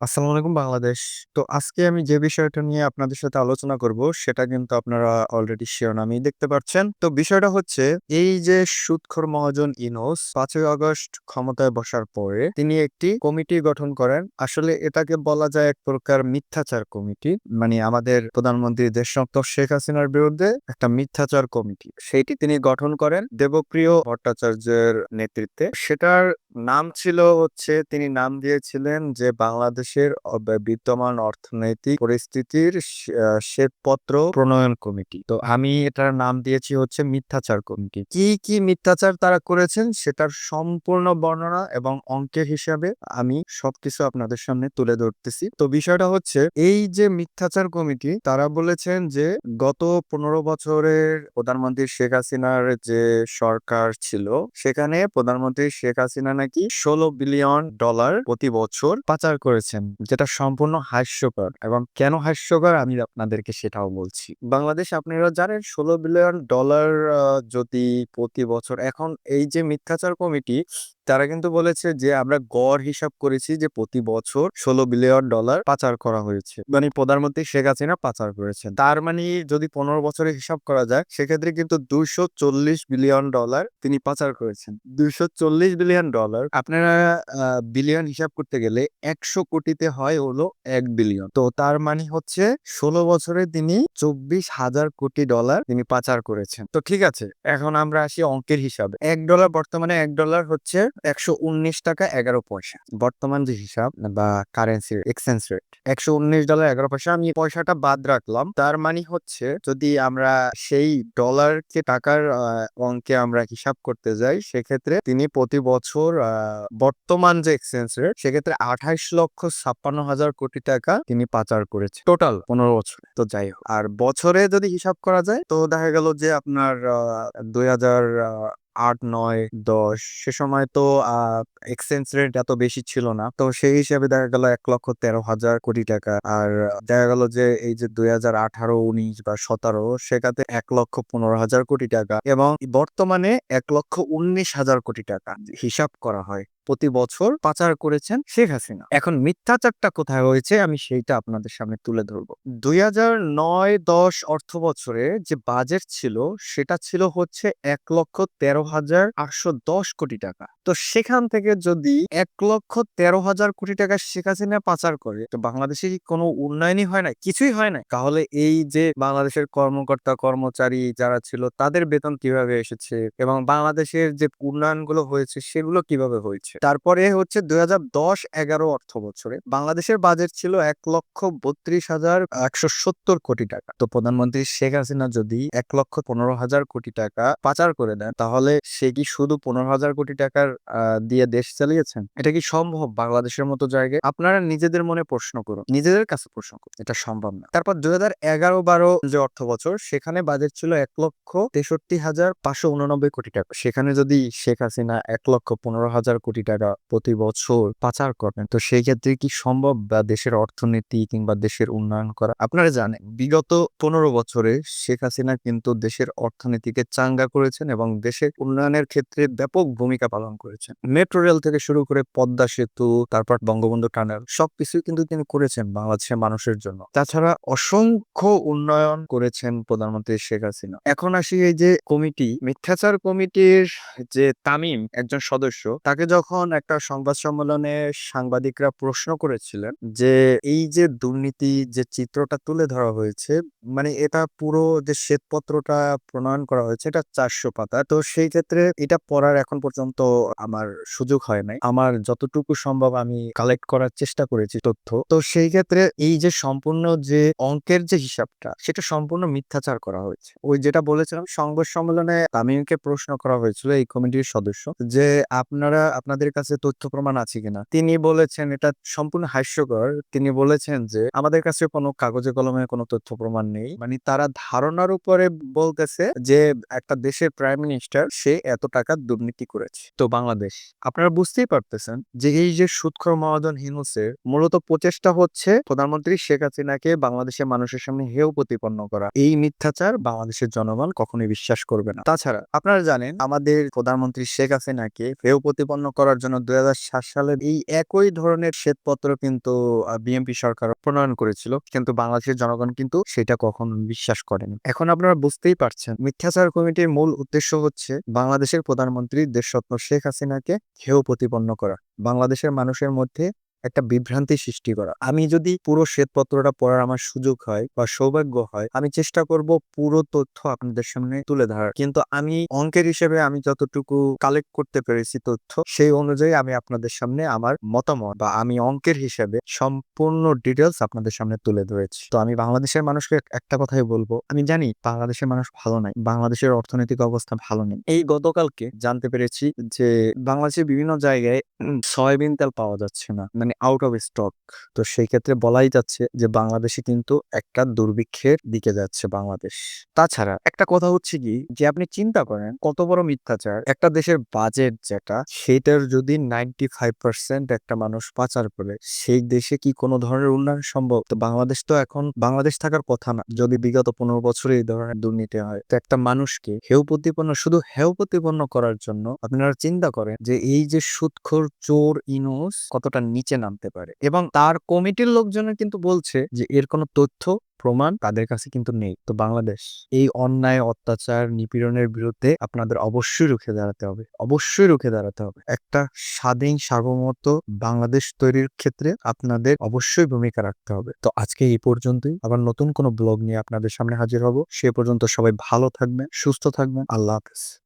আসসালামু আলাইকুম বাংলাদেশ। তো আজকে আমি যে বিষয়টা নিয়ে আপনাদের সাথে আলোচনা করব, সেটা কিন্তু আপনারা অলরেডি শিরোনামেই দেখতে পাচ্ছেন। তো বিষয়টা হচ্ছে, এই যে সুদখোর মহাজন ইউনূস ৫ই আগস্ট ক্ষমতায় বসার পরে তিনি একটি কমিটি গঠন করেন। আসলে এটাকে বলা যায় এক প্রকার মিথ্যাচার কমিটি। মানে আমাদের প্রধানমন্ত্রী দেশরত্ন শেখ হাসিনার বিরুদ্ধে একটা মিথ্যাচার কমিটি। সেইটি তিনি গঠন করেন দেবপ্রিয় ভট্টাচার্যের নেতৃত্বে। সেটার নাম ছিল হচ্ছে, তিনি নাম দিয়েছিলেন যে বাংলাদেশের বিদ্যমান অর্থনৈতিক পরিস্থিতির শ্বেতপত্র প্রণয়ন কমিটি। তো আমি এটার নাম দিয়েছি হচ্ছে মিথ্যাচার কমিটি। কি, কি মিথ্যাচার তারা করেছেন সেটার সম্পূর্ণ বর্ণনা এবং অঙ্কের হিসাবে আমি সবকিছু আপনাদের সামনে তুলে ধরতেছি। তো বিষয়টা হচ্ছে এই যে মিথ্যাচার কমিটি তারা বলেছেন যে গত ১৫ বছরের প্রধানমন্ত্রী শেখ হাসিনার যে সরকার ছিল সেখানে প্রধানমন্ত্রী শেখ হাসিনা নাকি ১৬ বিলিয়ন ডলার প্রতি বছর পাচার করেছেন। যেটা সম্পূর্ণ হাস্যকর এবং কেন হাস্যকর আমি আপনাদেরকে সেটাও বলছি। বাংলাদেশ আপনারা জানেন ১৬ বিলিয়ন ডলার যদি প্রতি বছর এখন এই যে মিথ্যাচার কমিটি তারা কিন্তু বলেছে যে আমরা গড় হিসাব করেছি যে প্রতি বছর ১৬ বিলিয়ন ডলার পাচার করা হয়েছে। মানে প্রধানমন্ত্রী শেখ হাসিনা পাচার করেছেন। তার মানে যদি ১৫ বছরের হিসাব করা যায় সেক্ষেত্রে কিন্তু ২৪০ বিলিয়ন ডলার তিনি পাচার করেছেন। ২৪০ বিলিয়ন ডলার আপনারা বিলিয়ন হিসাব করতে গেলে ১০০ কোটিতে হয় হলো এক বিলিয়ন। তো তার মানে হচ্ছে ১৬ বছরে তিনি ২৪,০০০ কোটি ডলার তিনি পাচার করেছেন। তো ঠিক আছে এখন আমরা আসি অঙ্কের হিসাবে। এক ডলার বর্তমানে এক ডলার হচ্ছে ৳১১৯ টাকা ১১ পয়সা। বর্তমান যে হিসাব বা কারেন্সি এক্সচেঞ্জ রেট $১১৯.১১ আমি পয়সাটা বাদ রাখলাম। তার মানে হচ্ছে যদি আমরা সেই ডলারকে টাকার আ অঙ্কে আমরা হিসাব করতে যাই সেক্ষেত্রে তিনি প্রতি বছর বর্তমান যে এক্সচেঞ্জ রেট সেক্ষেত্রে ২৮,৫৬,০০০ কোটি টাকা তিনি পাচার করেছে টোটাল ১৫ বছরে। তো যাই হোক। আর বছরে যদি হিসাব করা যায় তো দেখা গেল যে আপনার আ ২০০০ আ ৮, ৯, ১০ সে সময় তো এক্সচেঞ্জ রেট এত বেশি ছিল না। তো সেই হিসাবে দেখা গেল ১,১৩,০০০ কোটি টাকা। আর দেখা গেল যে এই যে ২০১৮, ১৯ বা ১৭ সেটাতে ১,১৫,০০০ কোটি টাকা এবং বর্তমানে ১,১৯,০০০ কোটি টাকা হিসাব করা হয়। প্রতি বছর পাচার করেছেন শেখ হাসিনা। এখন মিথ্যাচারটা কোথায় হয়েছে আমি সেইটা আপনাদের সামনে তুলে ধরব। ২০০৯-১০ অর্থবছরে যে বাজেট ছিল সেটা ছিল হচ্ছে ১,১৩,৮১০ কোটি টাকা। তো সেখান থেকে যদি ১,১৩,০০০ কোটি টাকা শেখ হাসিনা পাচার করে তো বাংলাদেশে কোনো উন্নয়নই হয় নাই? কিছুই হয় নাই। তাহলে এই যে বাংলাদেশের কর্মকর্তা কর্মচারী যারা ছিল তাদের বেতন কীভাবে এসেছে এবং বাংলাদেশের যে উন্নয়নগুলো হয়েছে সেগুলো কীভাবে হয়েছে? তারপরে হচ্ছে দুই হাজার দশ এগারো অর্থ বছরে বাংলাদেশের বাজেট ছিল ১,৩২,১৭০ কোটি টাকা। তো প্রধানমন্ত্রী শেখ হাসিনা যদি ১,১৫,০০০ কোটি টাকা পাচার করে দেন তাহলে সে কি শুধু ১৫,০০০ কোটি টাকার দিয়ে দেশ চালিয়েছেন? এটা কি সম্ভব বাংলাদেশের মতো জায়গায়? আপনারা নিজেদের মনে প্রশ্ন করুন। নিজেদের কাছে প্রশ্ন করুন। এটা সম্ভব না। তারপর ২০১১-১২ যে অর্থবছর সেখানে বাজেট ছিল ১,৬৩,৫৮৯ কোটি টাকা। সেখানে যদি শেখ হাসিনা ১,১৫,০০০ কোটি টাকা প্রতি বছর পাচার করেন তো সেই ক্ষেত্রে কি সম্ভব বা দেশের অর্থনীতি কিংবা দেশের উন্নয়ন করা? আপনারা জানেন বিগত ১৫ বছরে শেখ হাসিনা কিন্তু দেশের অর্থনীতিকে চাঙ্গা করেছেন এবং দেশের উন্নয়নের ক্ষেত্রে ব্যাপক ভূমিকা পালন করেছেন। মেট্রো রেল থেকে শুরু করে পদ্মা সেতু, তারপর বঙ্গবন্ধু টানেল সবকিছুই কিন্তু তিনি করেছেন বাংলাদেশের মানুষের জন্য। তাছাড়া অসংখ্য উন্নয়ন করেছেন প্রধানমন্ত্রী শেখ হাসিনা। এখন আসি এই যে কমিটি, মিথ্যাচার কমিটির যে তামিম একজন সদস্য তাকে যখন একটা সংবাদ সম্মেলনে সাংবাদিকরা প্রশ্ন করেছিলেন যে, এই যে দুর্নীতি যে চিত্রটা তুলে ধরা হয়েছে মানে এটা পুরো যে শ্বেতপত্রটা প্রণয়ন করা হয়েছে, এটা ৪০০ পাতা। তো সেই ক্ষেত্রে এটা পড়ার এখন পর্যন্ত আমার সুযোগ হয় নাই। আমার যতটুকু সম্ভব আমি কালেক্ট করার চেষ্টা করেছি তথ্য। তো সেই ক্ষেত্রে এই যে সম্পূর্ণ যে অঙ্কের যে হিসাবটা, সেটা সম্পূর্ণ মিথ্যাচার করা হয়েছে। ওই যেটা বলেছিলাম, সংবাদ সম্মেলনে তামিমকে প্রশ্ন করা হয়েছিল এই কমিটির সদস্য যে, আপনারা, আপনাদের কাছে তথ্য প্রমাণ আছে কিনা? তিনি বলেছেন, এটা সম্পূর্ণ হাস্যকর। তিনি বলেছেন যে, আমাদের কাছে কোনো কাগজে কলমে কোনো তথ্য প্রমাণ নেই। মানে তারা ধারণার উপরে বলতেছে যে, একটা দেশের প্রাইম মিনিস্টার, সে এত টাকা দুর্নীতি করেছে। তো বাংলাদেশ, আপনারা বুঝতেই পারতেছেন যে, এই যে সুদখোর মহাজন ইউনূসের মূলত প্রচেষ্টা হচ্ছে প্রধানমন্ত্রী শেখ হাসিনাকে বাংলাদেশের মানুষের সামনে হেয় প্রতিপন্ন করা। এই মিথ্যাচার বাংলাদেশের জনগণ কখনোই বিশ্বাস করবে না। তাছাড়া, আপনারা জানেন, আমাদের প্রধানমন্ত্রী শেখ হাসিনাকে হেয় প্রতিপন্ন করার করার জন্য দুই সালের এই একই ধরনের শ্বেতপত্র কিন্তু বিএনপি সরকার প্রণয়ন করেছিল। কিন্তু বাংলাদেশের জনগণ কিন্তু সেটা কখন বিশ্বাস করেনি। এখন আপনারা বুঝতেই পারছেন, মিথ্যাচার কমিটির মূল উদ্দেশ্য হচ্ছে বাংলাদেশের প্রধানমন্ত্রী দেশরত্ন শেখ হাসিনাকে হেয় প্রতিপন্ন করা। বাংলাদেশের মানুষের মধ্যে একটা বিভ্রান্তি সৃষ্টি করা। আমি যদি পুরো শ্বেতপত্রটা পড়ার আমার সুযোগ হয় বা সৌভাগ্য হয়, আমি চেষ্টা করব পুরো তথ্য আপনাদের সামনে তুলে ধরার। কিন্তু আমি অঙ্কের হিসেবে আমি যতটুকু কালেক্ট করতে পেরেছি তথ্য, সেই অনুযায়ী আমি আপনাদের সামনে আমার মতামত বা আমি অঙ্কের হিসেবে সম্পূর্ণ ডিটেলস আপনাদের সামনে তুলে ধরেছি। তো আমি বাংলাদেশের মানুষকে একটা কথাই বলব, আমি জানি বাংলাদেশের মানুষ ভালো নাই, বাংলাদেশের অর্থনৈতিক অবস্থা ভালো নেই। এই গতকালকে জানতে পেরেছি যে বাংলাদেশের বিভিন্ন জায়গায় সয়াবিন তেল পাওয়া যাচ্ছে না। মানে আউট অফ স্টক তো সেই ক্ষেত্রে বলাই যাচ্ছে যে বাংলাদেশে কিন্তু একটা দুর্ভিক্ষের দিকে যাচ্ছে বাংলাদেশ। তাছাড়া একটা কথা হচ্ছে কি যে আপনি চিন্তা করেন কত বড় মিথ্যাচার একটা দেশের বাজেট যেটা সেটার যদি নাইনটি ফাইভ পার্সেন্ট একটা মানুষ পাচার করে, সেই দেশে কি কোনো ধরনের উন্নয়ন সম্ভব? তো বাংলাদেশ তো এখন, বাংলাদেশ থাকার কথা না। যদি বিগত পনেরো বছরে এই ধরনের দুর্নীতি হয়, তো একটা মানুষকে হেউ প্রতিপন্ন, শুধু হেউ প্রতিপন্ন করার জন্য আপনারা চিন্তা করেন যে এই যে সুৎখোর, চোর, ইনোস কতটা নিচে নামতে পারে। এবং তার কমিটির লোকজনের কিন্তু বলছে যে, এর কোনো তথ্য, প্রমাণ তাদের কাছে কিন্তু নেই। তো বাংলাদেশ এই অন্যায়, অত্যাচার, নিপীড়নের বিরুদ্ধে আপনাদের অবশ্যই রুখে দাঁড়াতে হবে। অবশ্যই রুখে দাঁড়াতে হবে। একটা স্বাধীন, সার্বভৌমত্ব বাংলাদেশ তৈরির ক্ষেত্রে আপনাদের অবশ্যই ভূমিকা রাখতে হবে। তো আজকে এই পর্যন্তই। আবার নতুন কোনো ব্লগ নিয়ে আপনাদের সামনে হাজির হব। সে পর্যন্ত সবাই ভালো থাকবেন, সুস্থ থাকবেন। আল্লাহ হাফেজ।